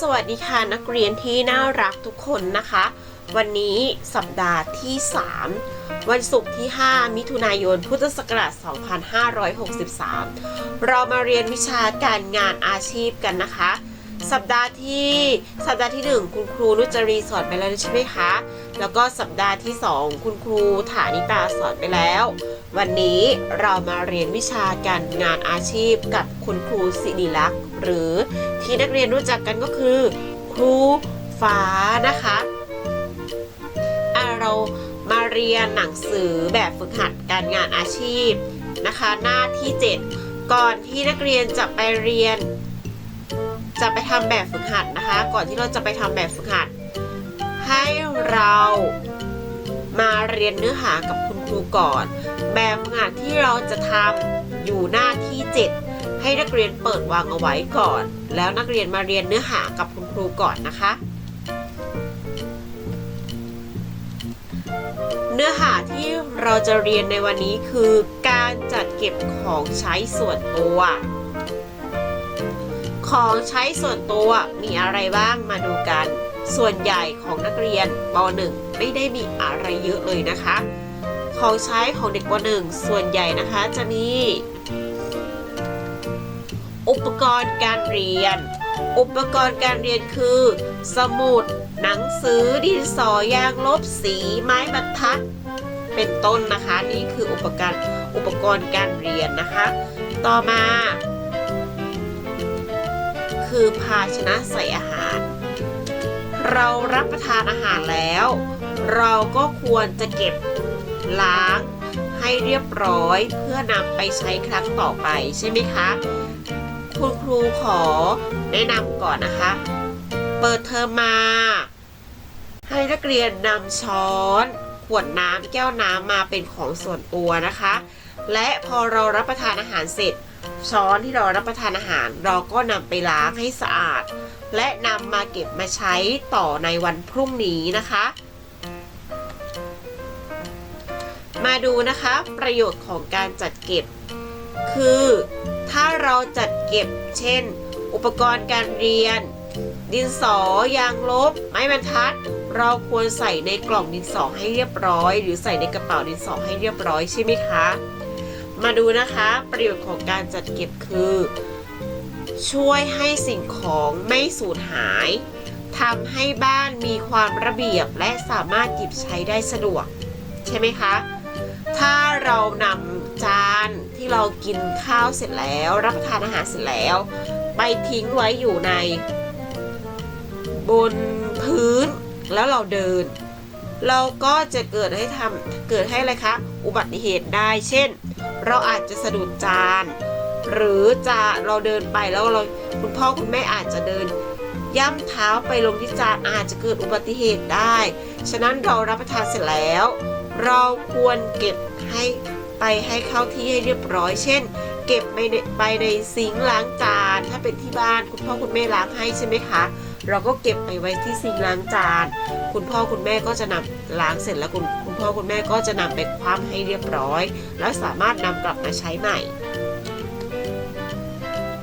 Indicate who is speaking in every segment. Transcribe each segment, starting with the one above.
Speaker 1: สวัสดีค่ะนักเรียนที่น่ารักทุกคนนะคะ วันนี้สัปดาห์ที่ 3 วันศุกร์ที่ 5 มิถุนายน พุทธศักราช 2563 เรามาเรียนวิชาการงานอาชีพกันนะคะ สัปดาห์ที่สัปดาห์ที่ 1 คุณครูนุจรีสอนไปแล้วใช่ไหมคะ แล้วก็สัปดาห์ที่ 2 คุณครูฐานิตาสอนไปแล้ว วันนี้เรามาเรียนวิชาการงานอาชีพกับคุณครูสิริลักษณ์ หรือที่นักเรียนรู้จักกันก็คือ ครูฟ้านะคะอะเรามาเรียนหนังสือแบบฝึกหัดการงานอาชีพนะคะ หน้าที่ 7 ก่อนที่นักเรียนจะไปเรียน จะไปทำแบบฝึกหัดนะคะ ก่อนที่เราจะไปทำแบบฝึกหัด ให้เรามาเรียนเนื้อหากับคุณครูก่อน แบบฝึกหัดที่เราจะทำอยู่หน้าที่ 7 ให้นักเรียนเปิดวางเอาไว้ก่อน แล้วนักเรียนมาเรียนเนื้อหากับคุณครูก่อนนะคะ เนื้อหาที่เราจะเรียนในวันนี้คือ การจัดเก็บของใช้ส่วนตัว ของใช้ส่วนตัวมีอะไรบ้างมาดูกัน ส่วนใหญ่ของนักเรียนป .1 ไม่ได้มีอะไรเยอะเลยนะคะ ของใช้ของเด็กป .1 ส่วนใหญ่นะคะจะมี อุปกรณ์การเรียน อุปกรณ์การเรียนคือ สมุด หนังสือ ดินสอยางลบสีไม้บรรทัด เป็นต้นนะคะ นี่คืออุปกรณ์อุปกรณ์การเรียนนะคะ ต่อมา คือภาชนะใส่อาหาร เรารับประทานอาหารแล้ว เราก็ควรจะเก็บล้างให้เรียบร้อยเพื่อนำไปใช้ครั้งต่อไปใช่ไหมคะ คุณครูขอแนะนำก่อนนะคะ เปิดเทอมมา ให้นักเรียนนำช้อนขวดน้ำแก้วน้ำมาเป็นของส่วนตัวนะคะ และพอเรารับประทานอาหารเสร็จ ช้อนที่เรารับประทานอาหาร เราก็นำไปล้างให้สะอาด และนำมาเก็บมาใช้ต่อในวันพรุ่งนี้นะคะ มาดูนะคะ ประโยชน์ของการจัดเก็บ คือ ถ้าเราจัดเก็บเช่น อุปกรณ์การเรียน ดินสอยางลบ ไม้บรรทัด เราควรใส่ในกล่องดินสอให้เรียบร้อย หรือใส่ในกระเป๋าดินสอให้เรียบร้อยใช่ไหมคะ มาดูนะคะประโยชน์ของการจัดเก็บคือ ช่วยให้สิ่งของไม่สูญหายทำให้บ้านมีความระเบียบและสามารถหยิบใช้ได้สะดวก ใช่ไหมคะ ถ้าเรานำ จานที่เรากินข้าวเสร็จแล้ว รับประทานอาหารเสร็จแล้ว ไปทิ้งไว้อยู่ใน บนพื้นแล้วเราเดิน เราก็จะเกิดให้ทำเกิดให้อะไรคะอุบัติเหตุได้ เช่น เราอาจจะสะดุดจาน หรือจะเราเดินไปแล้วเราคุณพ่อคุณแม่อาจจะเดิน ย่ำเท้าไปลงที่จานอาจจะเกิดอุบัติเหตุได้ ฉะนั้นเรารับประทานเสร็จแล้ว เราควรเก็บให้ ไปให้เข้าที่ให้เรียบร้อย เช่น เก็บไปในไปในซิงล้างจานถ้าเป็นที่บ้านคุณพ่อคุณแม่ล้างให้ใช่ไหมคะ เราก็เก็บไปไว้ที่ซิงล้างจาน คุณพ่อคุณแม่ก็จะนำล้างเสร็จแล้วคุณคุณพ่อคุณแม่ก็จะนำไปคว่ำให้เรียบร้อย แล้วสามารถนำกลับมาใช้ใหม่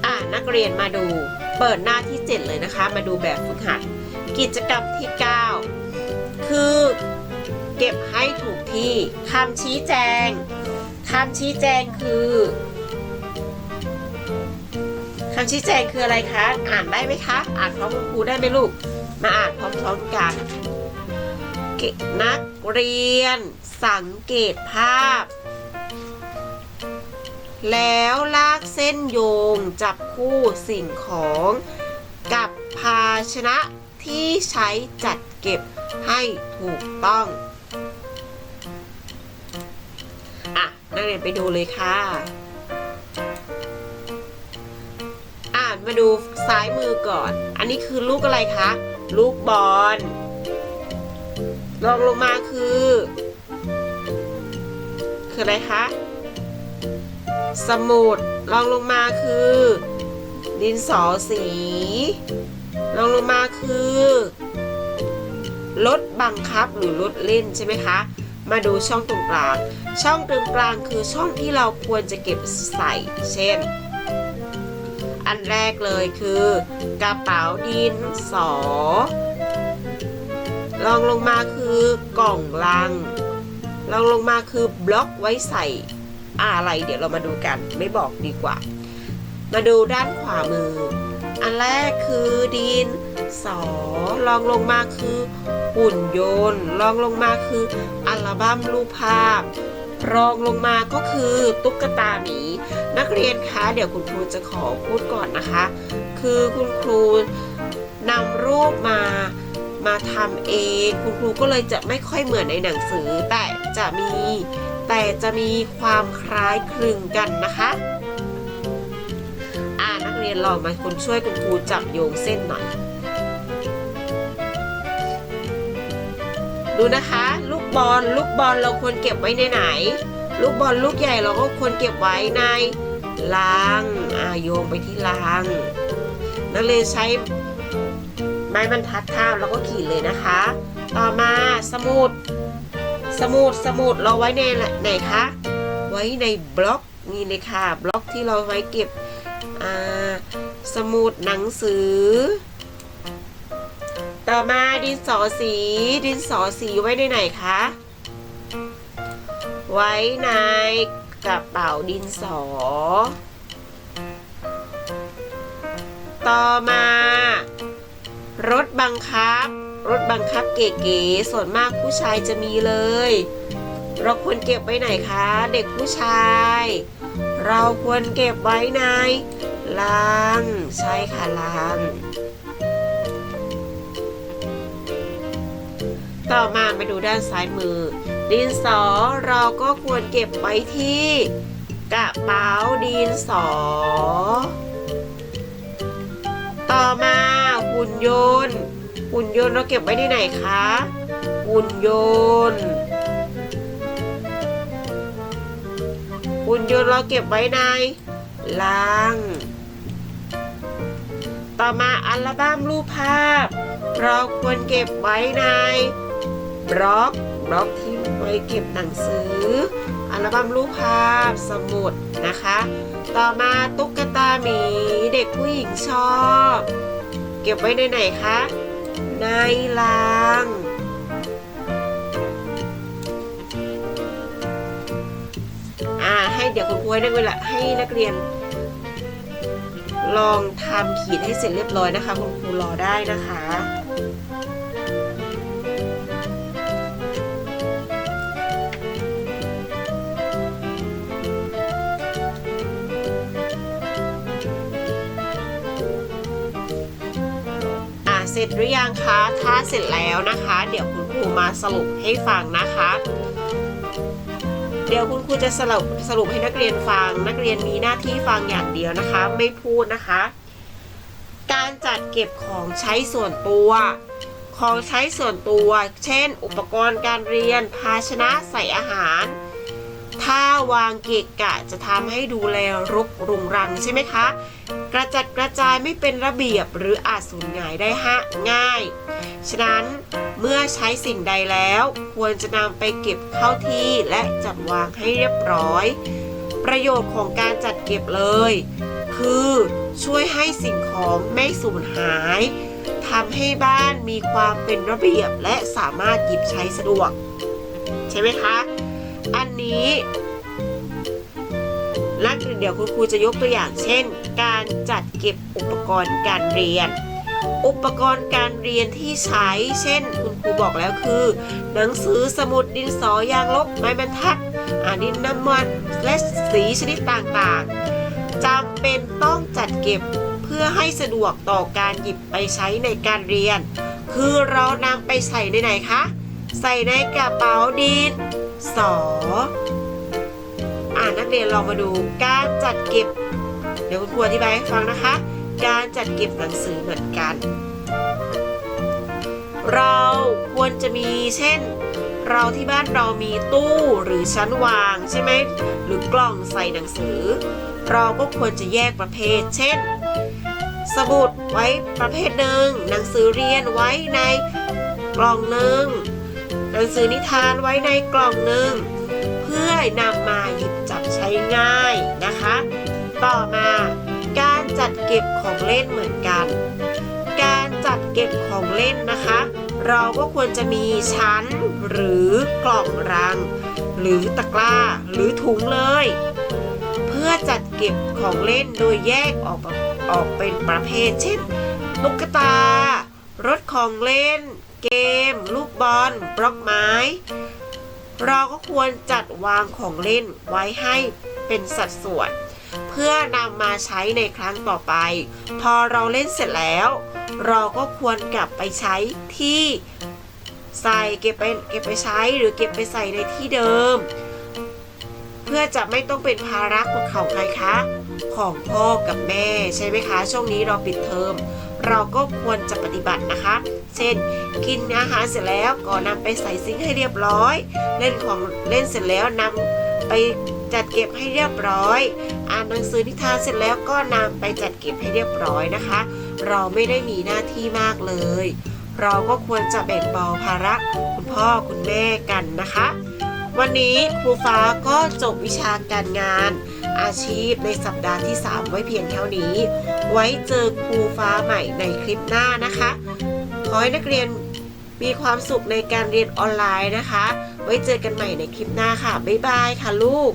Speaker 1: อ่านักเรียนมาดูเปิดหน้าที่ 7 เลยนะคะ มาดูแบบฝึกหัด กิจกรรมที่ 9 คือเก็บให้ถูกที่คำชี้แจง คำชี้แจงคือคำชี้แจงคืออะไรคะ อ่านได้ไหมคะ อ่านพร้อมคุณครูได้ไหมลูก มาอ่านพร้อมๆกันนักเรียนสังเกตภาพ แล้วลากเส้นโยงจับคู่สิ่งของกับภาชนะที่ใช้จัดเก็บให้ถูกต้อง นักเรียนไปดูเลยค่ะอ่ามาดูซ้ายมือก่อน อันนี้คือลูกอะไรคะ ลูกบอลลองลงมาคือ คืออะไรคะ สมุดลองลงมาคือ ดินสอสีลองลงมาคือรถบังคับหรือรถเล่นใช่ไหมคะ มาดูช่องตรงกลาง ช่องตรงกลางคือช่องที่เราควรจะเก็บใส่ เช่น อันแรกเลยคือกระเป๋าดินสอลองลงมาคือกล่องลังลองลงมาคือบล็อกไว้ใส่อะไร เดี๋ยวเรามาดูกันไม่บอกดีกว่า มาดูด้านขวามือ อันแรกคือดิน สอลองลงมาคือ หุ่นยนต์ลองลงมาคืออัลบั้มรูปภาพ รองลงมาก็คือตุ๊กตาหมีนักเรียนคะเดี๋ยวคุณครูจะขอพูดก่อนนะคะ คือคุณครูนำรูปมามาทำเองคุณครูก็เลยจะไม่ค่อยเหมือนในหนังสือ แต่จะมีแต่จะมีความคล้ายคลึงกันนะคะอ่านักเรียนลองมาคุณช่วยคุณครูจับโยงเส้นหน่อย ดูนะคะ ลูกบอลลูกบอลเราควรเก็บไว้ในไหน ลูกบอลลูกใหญ่เราก็ควรเก็บไว้ในลังอ่าโยงไปที่ลังนักเรียนใช้ไม้บรรทัดข้ามแล้วก็ขีดเลยนะคะ ต่อมาสมุด สมุดสมุดเราไว้ในไหนคะไว้ในบล็อกนี่เลยค่ะบล็อกที่เราไว้เก็บสมุดหนังสือ ต่อมาดินสอสี ดินสอสีไว้ในไหนคะ ไว้ในกระเป๋าดินสอ ต่อมารถบังคับ รถบังคับเก๋ๆส่วนมากผู้ชายจะมีเลย เราควรเก็บไว้ไหนคะ เด็กผู้ชาย เราควรเก็บไว้ในลังใช่ค่ะลัง ต่อมามาดูด้านซ้ายมือ ดินสอเราก็ควรเก็บไว้ที่กระเป๋าดินสอ ต่อมาหุ่นยนต์ หุ่นยนต์เราเก็บไว้ที่ไหนคะ หุ่นยนต์หุ่นยนต์เราเก็บไว้ในลัง ต่อมาอัลบั้มรูปภาพ เราควรเก็บไว้ใน บล็อกบล็อกที่ไว้เก็บหนังสือ อัลบั้มรูปภาพสมุดนะคะ ต่อมาตุ๊กตาหมีเด็กผู้หญิงชอบ เก็บไว้ในไหนคะ ในลังอ่าให้เดี๋ยวคุณครูให้นักเวลาให้นักเรียน ลองทำขีดให้เสร็จเรียบร้อยนะคะ คุณครูรอได้นะคะ เสร็จหรือยังคะ ถ้าเสร็จแล้วนะคะ เดี๋ยวคุณครูมาสรุปให้ฟังนะคะ เดี๋ยวคุณครูจะสรุปสรุปให้นักเรียนฟัง นักเรียนมีหน้าที่ฟังอย่างเดียวนะคะ ไม่พูดนะคะ การจัดเก็บของใช้ส่วนตัว ของใช้ส่วนตัว เช่น อุปกรณ์การเรียน ภาชนะใส่อาหาร ถ้าวางเกะกะจะทำให้ดูแลรกรุงรังใช่ไหมคะ กระจัดกระจายไม่เป็นระเบียบหรืออาจสูญหายได้ฮะง่าย ฉะนั้นเมื่อใช้สิ่งใดแล้ว ควรจะนำไปเก็บเข้าที่และจัดวางให้เรียบร้อย ประโยชน์ของการจัดเก็บเลย คือช่วยให้สิ่งของไม่สูญหายทำให้บ้านมีความเป็นระเบียบและสามารถหยิบใช้สะดวก ใช่ไหมคะ อันนี้นักเรียนเดี๋ยวคุณครูจะยกตัวอย่างเช่น การจัดเก็บอุปกรณ์การเรียน อุปกรณ์การเรียนที่ใช้ เช่น คุณครูบอกแล้วคือ หนังสือสมุดดินสอยางลบไม้บรรทัดอ่าดินน้ำมันและสีชนิดต่างๆจำเป็นต้องจัดเก็บเพื่อให้สะดวกต่อการหยิบไปใช้ในการเรียน คือเรานำไปใส่ในไหนคะ ใส่ในกระเป๋าดิน สออ่านักเรียนลองมาดูการจัดเก็บ เดี๋ยวคุณครูอธิบายให้ฟังนะคะ การจัดเก็บหนังสือเหมือนกัน เราควรจะมีเช่น เราที่บ้านเรามีตู้หรือชั้นวางใช่ไหมหรือกล่องใส่หนังสือ เราก็ควรจะแยกประเภท เช่น สมุดไว้ประเภทหนึ่งหนังสือเรียนไว้ในกล่องหนึ่ง หนังสือนิทานไว้ในกล่องหนึ่งเพื่อนำมาหยิบจับใช้ง่ายนะคะ ต่อมาการจัดเก็บของเล่นเหมือนกัน การจัดเก็บของเล่นนะคะ เราก็ควรจะมีชั้นหรือกล่องรัง หรือตะกร้าหรือถุงเลย เพื่อจัดเก็บของเล่นโดยแยกออกออกเป็นประเภทเช่นตุ๊กตารถของเล่น เกม ลูกบอลบล็อกไม้ เราก็ควรจัดวางของเล่นไว้ให้เป็นสัดส่วน เพื่อนำมาใช้ในครั้งต่อไป พอเราเล่นเสร็จแล้ว เราก็ควรกลับไปใช้ที่ใส่เก็บไปเก็บไปใช้หรือเก็บไปใส่ในที่เดิม เพื่อจะไม่ต้องเป็นภาระของใครคะ ของพ่อกับแม่ใช่ไหมคะ ช่วงนี้เราปิดเทอม เราก็ควรจะปฏิบัตินะคะ เช่น กินอาหารเสร็จแล้วก็นำไปใส่ซิงค์ให้เรียบร้อย เล่นของเล่นเสร็จแล้วนำไปจัดเก็บให้เรียบร้อย อ่านหนังสือนิทานเสร็จแล้วก็นำไปจัดเก็บให้เรียบร้อยนะคะ เราไม่ได้มีหน้าที่มากเลย เราก็ควรจะแบ่งเบาภาระคุณพ่อคุณแม่กันนะคะ วันนี้ครูฟ้าก็จบวิชาการงาน อาชีพในสัปดาห์ที่ 3 ไว้เพียงเท่านี้ ไว้เจอครูฟ้าใหม่ในคลิปหน้านะคะ ขอให้นักเรียนมีความสุขในการเรียนออนไลน์นะคะ ไว้เจอกันใหม่ในคลิปหน้าค่ะ บ๊ายบายค่ะลูก